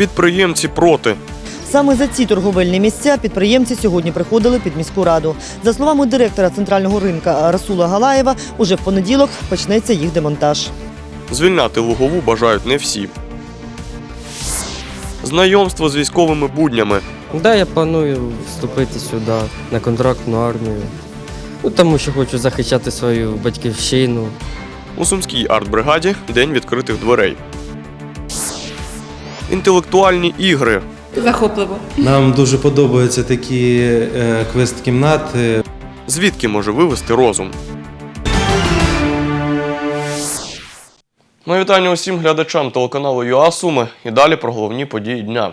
Підприємці проти. Саме за ці торговельні місця підприємці сьогодні приходили під міську раду. За словами директора центрального ринка Расула Галаєва, уже в понеділок почнеться їх демонтаж. Звільняти Лугову бажають не всі. Знайомство з військовими буднями. Да, я планую вступити сюди на контрактну армію. Ну, тому що хочу захищати свою батьківщину. У Сумській артбригаді день відкритих дверей. Інтелектуальні ігри. Захопливо. Нам дуже подобаються такі е, квест-кімнати. Звідки може вивести розум? Мої вітання усім глядачам телеканалу ЮА Суми і далі про головні події дня.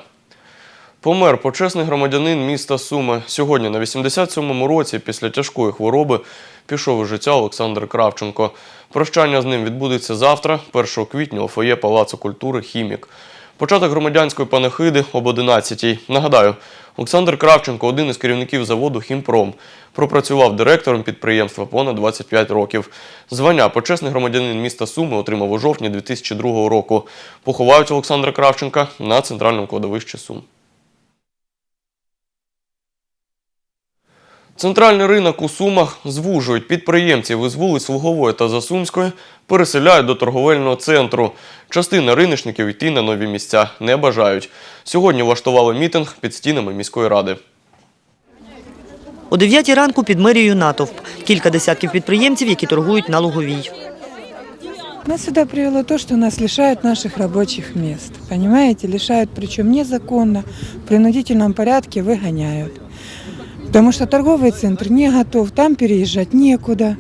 Помер почесний громадянин міста Суми. Сьогодні на 87-му році після тяжкої хвороби пішов із життя Олександр Кравченко. Прощання з ним відбудеться завтра, 1 квітня, у фоє Палацу культури Хімік. Початок громадянської панахиди об 11-й. Нагадаю, Олександр Кравченко один із керівників заводу Хімпром. Пропрацював директором підприємства понад 25 років. Звання почесний громадянин міста Суми отримав у жовтні 2002 року. Поховають Олександра Кравченка на центральному кладовищі Сум. Центральний ринок у Сумах звужують підприємців із вулиць Лугової та Засумської, переселяють до торговельного центру. Частина риночників йти на нові місця не бажають. Сьогодні влаштували мітинг під стінами міської ради. О 9 ранку під мерією натовп. Кілька десятків підприємців, які торгують на Луговій. Нас сюда привело то, что нас лишают наших рабочих мест. Понимаете, лишают, причем незаконно, в принудительном порядке выгоняют. Потому что торговый центр не готов, там переезжать некуда.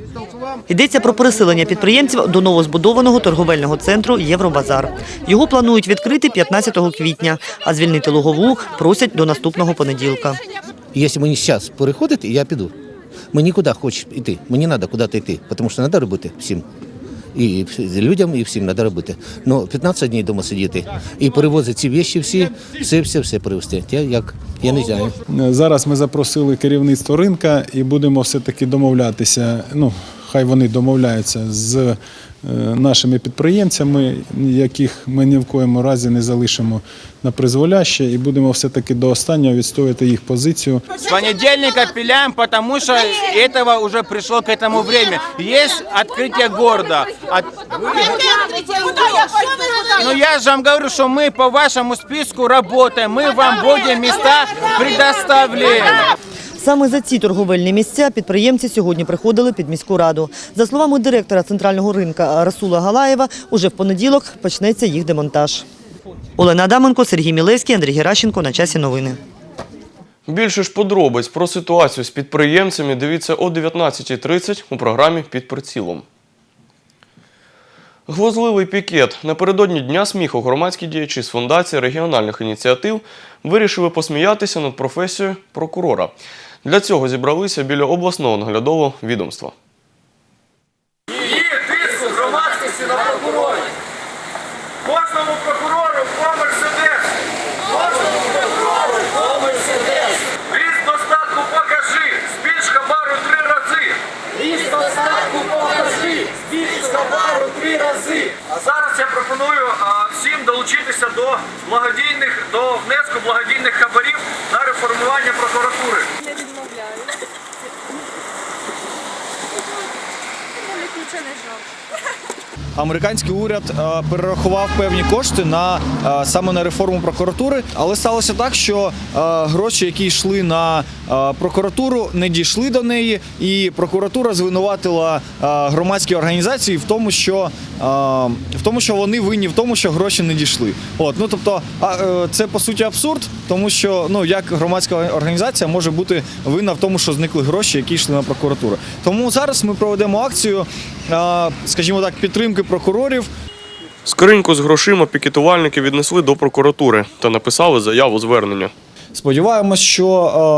Йдеться про переселення підприємців до новозбудованого торговельного центру Євробазар. Його планують відкрити 15 квітня, а звільнити Лугову просять до наступного понеділка. Якщо мені зараз переходити, я піду. Мені куди хочеш йти. Мені треба куди йти, тому що треба робити всім. І людям, і всім треба робити. Ну, 15 днів вдома сидіти і перевозити ці віші, всі, все, все, все привезти. Я як я не знаю. Зараз ми запросили керівництво ринка і будемо все-таки домовлятися. Ну, хай вони домовляються з нашими підприємцями, яких ми ні в коєму разі не залишимо на призволяще, і будемо все-таки до останнього відстоювати їх позицію. С понедельника пиляем, потому что этого уже пришло к этому время. Есть открытие города. От- Ну я же вам говорю, что мы по вашему списку работаем. Мы вам будем места предоставляем. Саме за ці торговельні місця підприємці сьогодні приходили під міську раду. За словами директора центрального ринка Расула Галаєва, уже в понеділок почнеться їх демонтаж. Олена Адаменко, Сергій Мілевський, Андрій Геращенко. На часі новини. Більше ж подробиць про ситуацію з підприємцями дивіться о 19.30 у програмі «Під прицілом». Гвозливий пікет. Напередодні Дня сміху громадські діячі з фундації регіональних ініціатив вирішили посміятися над професією прокурора. Для цього зібралися біля обласного наглядового відомства. Кожному прокурору по Мерседес. Кожному прокурору по Мерседес. Ріст достатку покажи, збільш хабару три рази. Ріст достатку три рази. А зараз я пропоную всім долучитися до благодійних, до внеску благодійних хабарів на реформування прокуратури. Американський уряд е, перерахував певні кошти на е, саме на реформу прокуратури, але сталося так, що е, гроші, які йшли на прокуратуру, не дійшли до неї, і прокуратура звинуватила громадські організації в тому, що в тому, що вони винні в тому, що гроші не дійшли. От ну тобто, е, це по суті абсурд, тому що ну як громадська організація може бути винна в тому, що зникли гроші, які йшли на прокуратуру. Тому зараз ми проведемо акцію, скажімо так, підтримки прокурорів. Скриньку з грошима пікетувальники віднесли до прокуратури та написали заяву звернення. Сподіваємось, що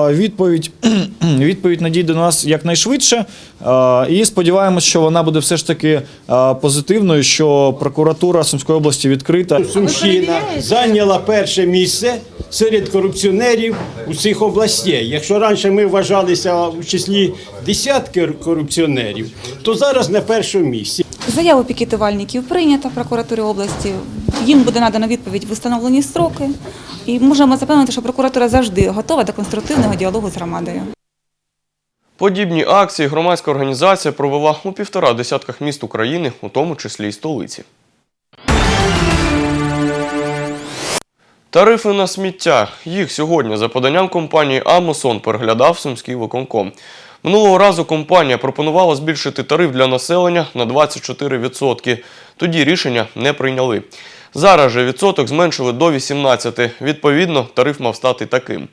е, відповідь, відповідь надійде до нас якнайшвидше. Е, і сподіваємось, що вона буде все ж таки е, позитивною, що прокуратура Сумської області відкрита. Сумщина зайняла перше місце серед корупціонерів усіх областей. Якщо раніше ми вважалися в числі десятки корупціонерів, то зараз на першому місці. Заяву пікетувальників прийнято в прокуратурі області. Їм буде надано відповідь в установлені строки. І можемо запевнити, що прокуратура завжди готова до конструктивного діалогу з громадою. Подібні акції громадська організація провела у півтора десятках міст України, у тому числі й столиці. Тарифи на сміття. Їх сьогодні за поданням компанії Амосон переглядав Сумський виконком. Минулого разу компанія пропонувала збільшити тариф для населення на 24%. Тоді рішення не прийняли. Зараз же відсоток зменшили до 18%. Відповідно, тариф мав стати таким.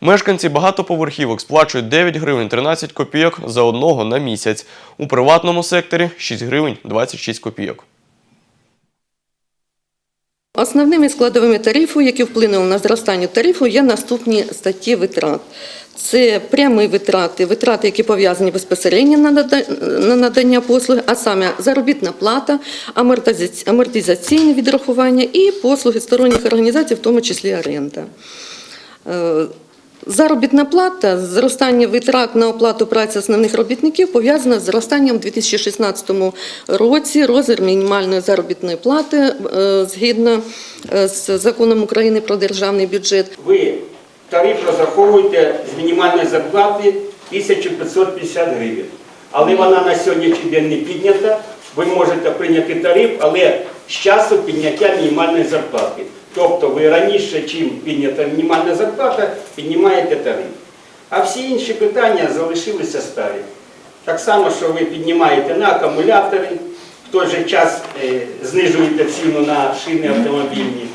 Мешканці багатоповерхівок сплачують 9 гривень 13 копійок за одного на місяць. У приватному секторі 6 гривень 26 копійок. Основними складовими тарифу, які вплинули на зростання тарифу, є наступні статті витрат. Це прямі витрати, витрати, які пов'язані безпосередньо на надання послуг, а саме заробітна плата, амортизаці- амортизаційні відрахування і послуги сторонніх організацій, в тому числі оренда. Заробітна плата, зростання витрат на оплату праці основних робітників пов'язано з зростанням у 2016 році розмір мінімальної заробітної плати е, згідно е, з законом України про державний бюджет. Ви тариф розраховуєте з мінімальної зарплати 1550 гривень. Але вона на сьогоднішній день не піднята. Ви можете прийняти тариф, але з часу підняття мінімальної зарплати. Тобто ви раніше, чим піднята мінімальна зарплата, піднімаєте тариф. А всі інші питання залишилися старі. Так само, що ви піднімаєте на акумулятори, в той же час е, знижуєте ціну на шини автомобільні.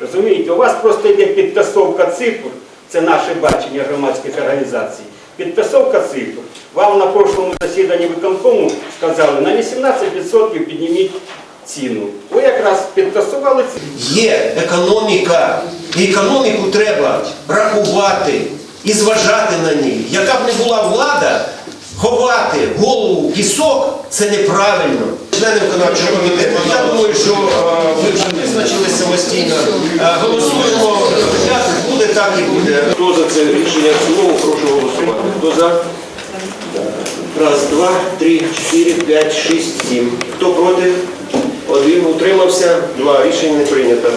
Розумієте, у вас просто йде підтасовка цифр, це наше бачення громадських організацій. Підтасовка цифр. Вам на прошлому засіданні виконкому сказали, на 18% підніміть ціну. Ви якраз підтасували цифру. Є економіка, і економіку треба рахувати і зважати на ній. Яка б не була влада, ховати голову в пісок це неправильно. Члени виконавчого комітету, я думаю, що е, ви вже визначились самостійно. Е, Голосуємо, як буде, так і буде. Хто за це рішення цілому, прошу голосувати. Хто за? Раз, два, три, чотири, п'ять, шість, сім. Хто проти? Один утримався, два. Рішення не прийнято.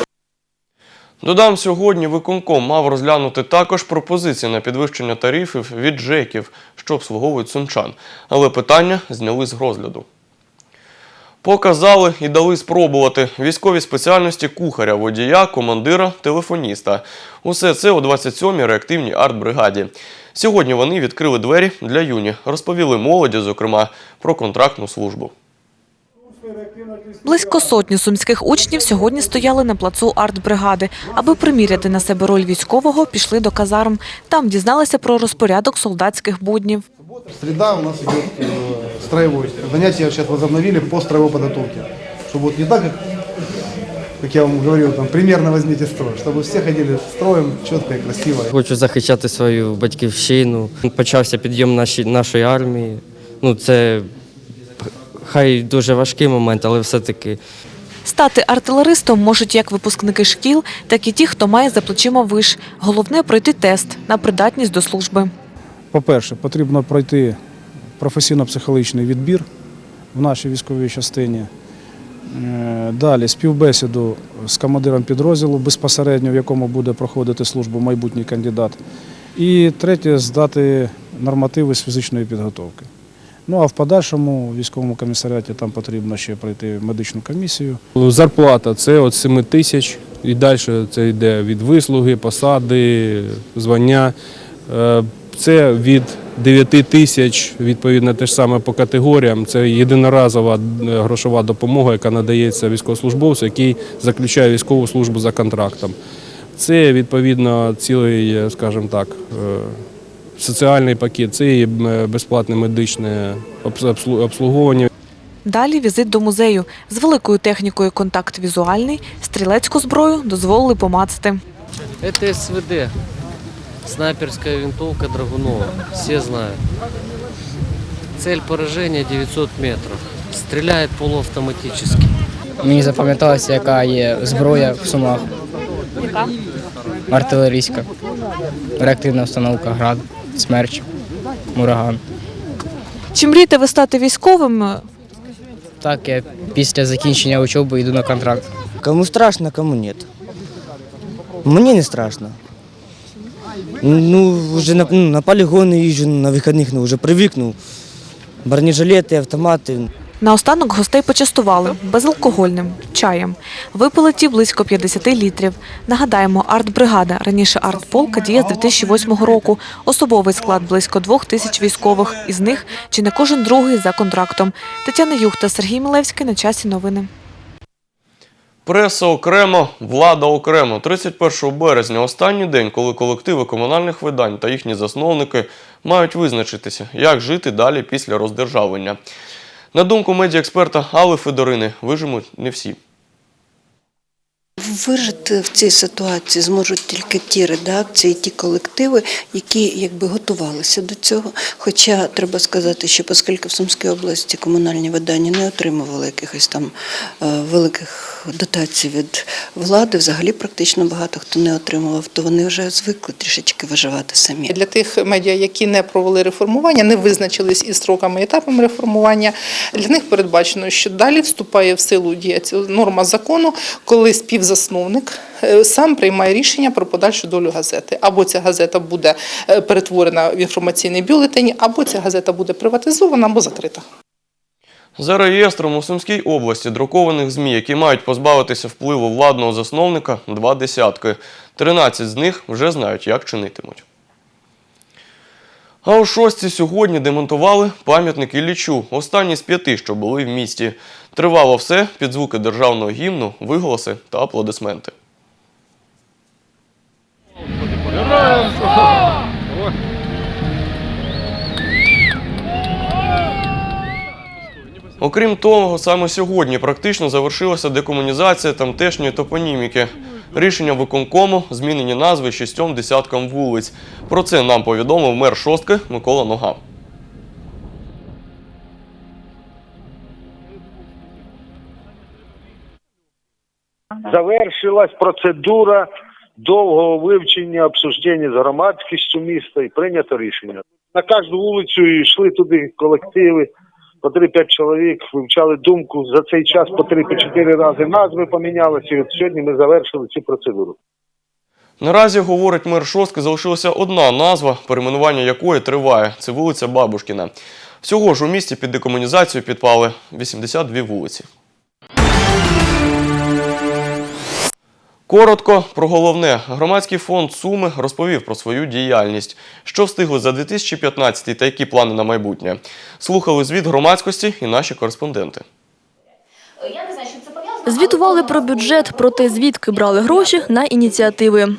Додам, сьогодні виконком мав розглянути також пропозиції на підвищення тарифів від ЖЕКів, що обслуговують сумчан. Але питання зняли з розгляду. Показали і дали спробувати військові спеціальності кухаря, водія, командира, телефоніста. Усе це у 27-й реактивній артбригаді. Сьогодні вони відкрили двері для юні, розповіли молоді, зокрема, про контрактну службу. Близько сотні сумських учнів сьогодні стояли на плацу артбригади. Аби приміряти на себе роль військового, пішли до казарм. Там дізналися про розпорядок солдатських буднів. Среда у нас идет э, строевой. Занятия сейчас возобновили по строевой подготовке. Чтобы вот не так, как, как я вам говорил, там, примерно возьмите строй, чтобы все ходили строем четко и красиво. Хочу захищати свою батьківщину. Почався підйом наші, нашої армії. Ну, це хай дуже важкий момент, але все-таки Стати артилеристом можуть як випускники шкіл, так і ті, хто має за плечима виш. Головне пройти тест на придатність до служби. По-перше, потрібно пройти професійно-психологічний відбір в нашій військовій частині. Е, Далі співбесіду з командиром підрозділу безпосередньо, в якому буде проходити службу майбутній кандидат. І третє здати нормативи з фізичної підготовки. Ну а в подальшому військовому комісаріаті там потрібно ще пройти медичну комісію. Зарплата це від 7 тисяч і далі це йде від вислуги, посади, звання. Е, Це від 9 тисяч, відповідно те ж саме по категоріям. Це єдиноразова е, грошова допомога, яка надається військовослужбовцю, який заключає військову службу за контрактом. Це відповідно цілий, е, скажімо так, соціальний пакет, це і безплатне медичне обслу- обслуговування. Далі візит до музею. З великою технікою контакт візуальний, стрілецьку зброю дозволили помацати. Це СВД. Снайперська винтовка Драгунова. Всі знають. Цель пораження 900 метрів. Стріляє полуавтоматично. Мені запам'яталося, яка є зброя в Сумах. Яка? Артилерійська. Реактивна установка град, смерч, ураган. Чи мрієте ви стати військовим? Так, я після закінчення учоби йду на контракт. Кому страшно, кому нет. Мне не страшно. Ну, уже на, ну, на полигоны езжу на выходных, ну, уже привыкнул. Бронежилеты, автоматы. Наостанок гостей почастували безалкогольним чаєм. Випили ті близько 50 літрів. Нагадаємо, артбригада, раніше артполка, діє з 2008 року. Особовий склад близько двох тисяч військових. Із них чи не кожен другий за контрактом. Тетяна Юхта, Сергій Милевський. На часі новини. Преса окремо, влада окремо. 31 березня останній день, коли колективи комунальних видань та їхні засновники мають визначитися, як жити далі після роздержавлення. На думку медіаексперта Алли Федорини, виживуть не всі. Вижити в цій ситуації зможуть тільки ті редакції, ті колективи, які якби готувалися до цього. Хоча треба сказати, що оскільки в Сумській області комунальні видання не отримували якихось там е, великих дотацій від влади, взагалі практично багато хто не отримував, то вони вже звикли трішечки виживати самі. Для тих медіа, які не провели реформування, не визначились із строками і етапами реформування. Для них передбачено, що далі вступає в силу дія норма закону, коли співзасновник е, сам приймає рішення про подальшу долю газети. Або ця газета буде е, перетворена в інформаційний бюлетень, або ця газета буде приватизована або закрита. За реєстром у Сумській області друкованих ЗМІ, які мають позбавитися впливу владного засновника, два десятки. 13 з них вже знають, як чинитимуть. А у шостці сьогодні демонтували пам'ятник Іллічу, останній з п'яти, що були в місті. Тривало все під звуки державного гімну, виголоси та аплодисменти. Окрім того, саме сьогодні практично завершилася декомунізація тамтешньої топоніміки. Рішення виконкому змінені назви шістьом десяткам вулиць. Про це нам повідомив мер шостки Микола Нога. Завершилась процедура довгого вивчення, обсуждення з громадськістю міста і прийнято рішення. На кожну вулицю йшли туди колективи, по 3-5 чоловік, вивчали думку. За цей час по 3-4 рази назви помінялися. І от сьогодні ми завершили цю процедуру. Наразі, говорить мер Шостки, залишилася одна назва, перейменування якої триває. Це вулиця Бабушкіна. Всього ж у місті під декомунізацію підпали 82 вулиці. Коротко про головне. Громадський фонд Суми розповів про свою діяльність, що встигли за 2015 та які плани на майбутнє. Слухали звіт громадськості і наші кореспонденти. Звітували про бюджет, про те, звідки брали гроші на ініціативи.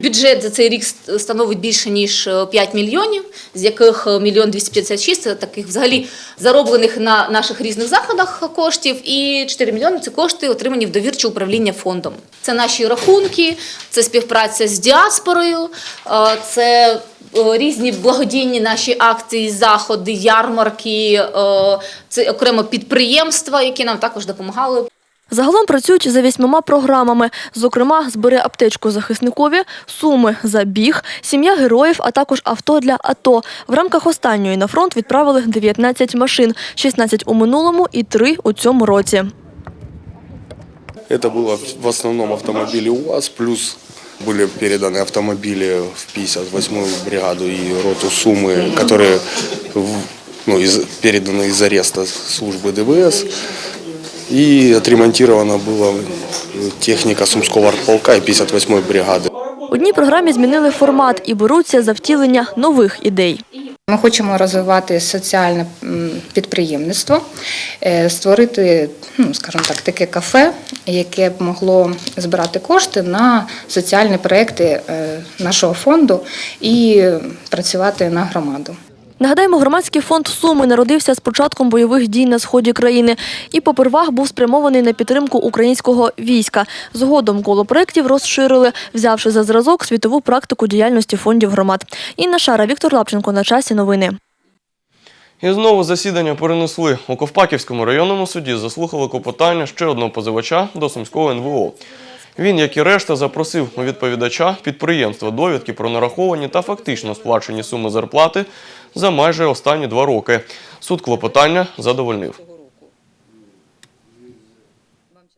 Бюджет за цей рік становить більше ніж 5 мільйонів, з яких мільйон 256 – це таких взагалі зароблених на наших різних заходах коштів, і 4 мільйони – це кошти, отримані в довірче управління фондом. Це наші рахунки, це співпраця з діаспорою, е, це е, різні благодійні наші акції, заходи, ярмарки, е, це окремо підприємства, які нам також допомагали. Загалом працюють за вісьмома програмами. Зокрема, збери аптечку захисникові, суми за біг, сім'я героїв, а також авто для АТО. В рамках останньої на фронт відправили 19 машин, 16 у минулому і 3 у цьому році. Это было в основном автомобили УАЗ, плюс были переданы автомобили в 58-ю бригаду и роту Сумы, которые в- ну, из- переданы из ареста службы ДВС. И отремонтирована была техника Сумского артполка и 58-й бригады. Одній програмі змінили формат і беруться за втілення нових ідей. Ми хочемо розвивати соціальне підприємництво, е, створити, ну скажімо так, таке кафе, яке б могло збирати кошти на соціальні проекти е, нашого фонду і працювати на громаду. Нагадаємо, громадський фонд Суми народився з початком бойових дій на сході країни і попервах був спрямований на підтримку українського війська. Згодом коло проєктів розширили, взявши за зразок світову практику діяльності фондів громад. Інна Шара, Віктор Лапченко на часі новини. І знову засідання перенесли. У Ковпаківському районному суді заслухали клопотання ще одного позивача до Сумського НВО. Він, як і решта, запросив у відповідача підприємства довідки про нараховані та фактично сплачені суми зарплати за майже останні два роки. Суд клопотання задовольнив.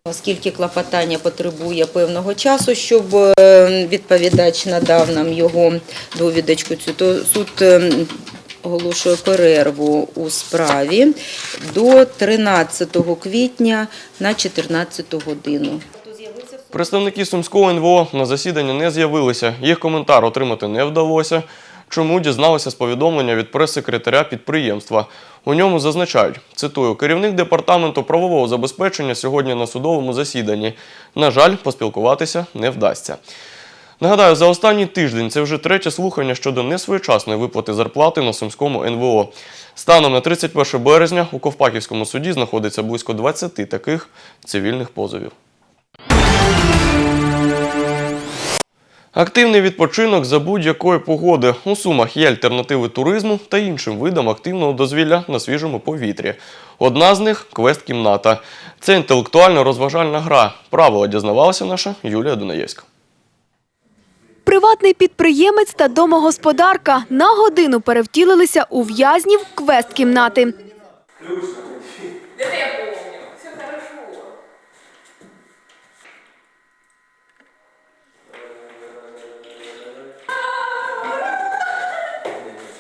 Оскільки клопотання потребує певного часу, щоб е, відповідач надав нам його довідочку, цю, то суд е, оголошує перерву у справі до 13 квітня на 14 годину. Представники Сумського НВО на засідання не з'явилися. Їх коментар отримати не вдалося. Чому дізналися з повідомлення від прес-секретаря підприємства? У ньому зазначають, цитую, керівник департаменту правового забезпечення сьогодні на судовому засіданні. На жаль, поспілкуватися не вдасться. Нагадаю, за останній тиждень це вже третє слухання щодо несвоєчасної виплати зарплати на Сумському НВО. Станом на 31 березня у Ковпаківському суді знаходиться близько 20 таких цивільних позовів. Активний відпочинок за будь-якої погоди. У Сумах є альтернативи туризму та іншим видам активного дозвілля на свіжому повітрі. Одна з них квест-кімната. Це інтелектуально-розважальна гра. Правила дізнавалася наша Юлія Дунаєвська. Приватний підприємець та домогосподарка на годину перевтілилися у в'язнів квест-кімнати.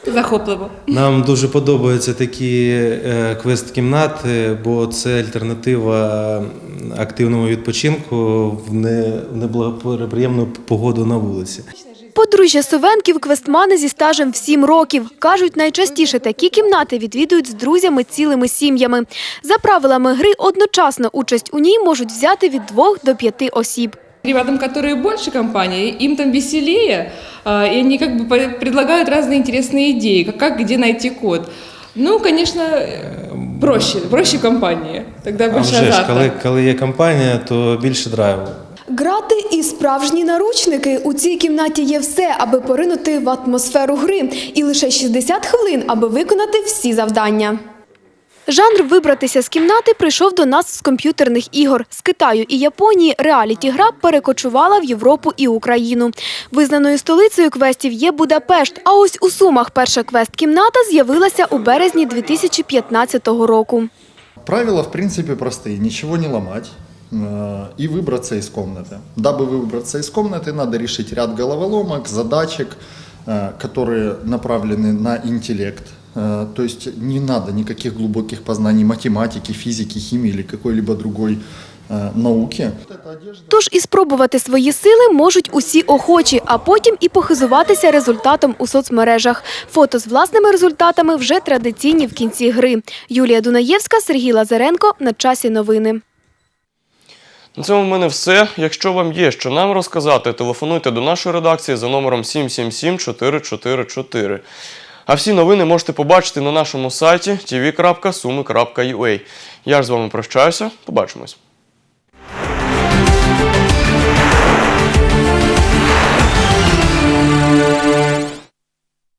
Захопливо. Нам дуже подобаються такі е, квест-кімнати, бо це альтернатива активному відпочинку в не- неблагоприємну погоду на вулиці. Подружжя Совенків квестмани зі стажем в 7 років. Кажуть, найчастіше такі кімнати відвідують з друзями цілими сім'ями. За правилами гри, одночасно участь у ній можуть взяти від 2 до 5 осіб. Ребятам, которые больше компании, им там веселее, а, и они как бы по- предлагают разные интересные идеи, как, как где найти код. Ну, конечно, э, проще, проще компании. Тогда А больше вже ж, азарта. коли, коли є компанія, то більше драйву. Грати і справжні наручники. У цій кімнаті є все, аби поринути в атмосферу гри. І лише 60 хвилин, аби виконати всі завдання. Жанр вибратися з кімнати прийшов до нас з комп'ютерних ігор. З Китаю і Японії реаліті-гра перекочувала в Європу і Україну. Визнаною столицею квестів є Будапешт. А ось у Сумах перша квест-кімната з'явилася у березні 2015 року. Правила, в принципе, простые. Ничего не ломать э, и выбраться из комнаты. Дабы выбраться из комнаты, надо решить ряд головоломок, задачек, э, которые направлены на интеллект. Э, То есть не надо никаких глубоких познаний математики, физики, химии или какой-либо другой э, науки. Тож і спробувати свої сили можуть усі охочі, а потім і похизуватися результатом у соцмережах. Фото з власними результатами вже традиційні в кінці гри. Юлія Дунаєвська, Сергій Лазаренко. На часі новини. На цьому в мене все. Якщо вам є що нам розказати, телефонуйте до нашої редакції за номером 777 444. А всі новини можете побачити на нашому сайті tv.sumi.ua. Я ж з вами прощаюся. Побачимось.